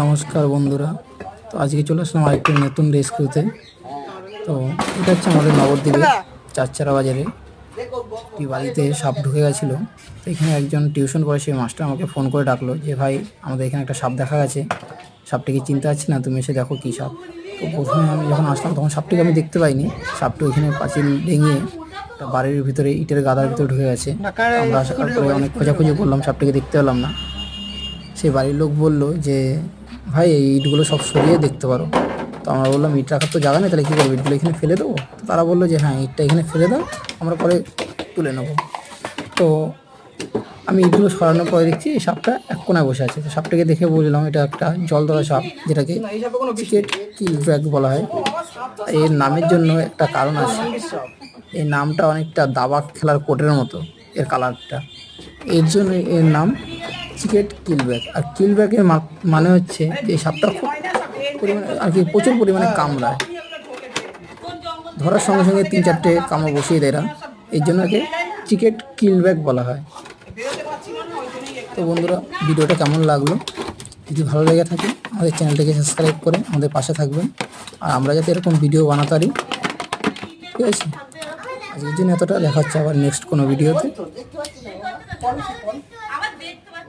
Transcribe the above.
নমস্কার বন্ধুরা। তো আজকে চলে আসলাম আরেকটি নতুন রেস্কিউতে তো এটা হচ্ছে আমাদের নবদ্বীপে চারচারা বাজারে। একটি বাড়িতে সাপ ঢুকে গেছিল। তো এখানে একজন টিউশন পড়ে সেই মাস্টার আমাকে ফোন করে ডাকলো যে, ভাই, আমাদের এখানে একটা সাপ দেখা গেছে। সাপটিকে চিনতে পারছি না? তুমি এসে দেখো কী সাপ। তো প্রথমে আমি যখন আসলাম, তখন সাপটিকে আমি দেখতে পাইনি। সাপটি ওইখানে পাঁচিল ডেঙিয়ে বাড়ির ভিতরে ইটের গাদার ভিতরে ঢুকে গেছে। আমরা আসার পরে অনেক খোঁজাখুঁজি করলাম, সাপটিকে দেখতে পেলাম না। সেই বাড়ির লোক বলল যে, ভাই, এই ইটগুলো সব সরিয়ে দেখতে পারো। তো আমরা বললাম, ইট রাখার তো জায়গা নেই, তাহলে কী করব? ইটগুলো এখানে ফেলে দেবো? তো তারা বলল যে হ্যাঁ ইটটা এখানে ফেলে দাও, আমরা পরে তুলে নেব। তো আমি ইটগুলো সরানোর পরে দেখছি, এই সাপটা এক কোনায় বসে আছে। তো সাপটাকে দেখে বুঝলাম, এটা একটা জল ধরা সাপ, যেটাকে চিকেট কিল ব্যাগ বলা হয়। এর নামের জন্য একটা কারণ আছে। এই নামটা অনেকটা দাবা খেলার কোটের মতো, এর কালারটা। এর জন্য এর নাম চিকেট কিলব্যাক আর কিলব্যাকের মানে হচ্ছে যে সাপটা খুব পরিমাণে আর কি প্রচুর পরিমাণে কামড়ায়। ধরার সঙ্গে সঙ্গে তিন চারটে কামড় বসিয়ে দেয় এরা। জন্য একে চিকেট কিলব্যাক বলা হয়। তো বন্ধুরা, ভিডিওটা কেমন লাগল? যদি ভালো লেগে থাকে, আমাদের চ্যানেলটাকে সাবস্ক্রাইব করে আমাদের পাশে থাকবেন। আর আমরা যাতে এরকম ভিডিও বানাতে পারি। ঠিক আছে? আজকের জন্য এতটা। দেখা হচ্ছে আবার নেক্সট কোনো ভিডিওতে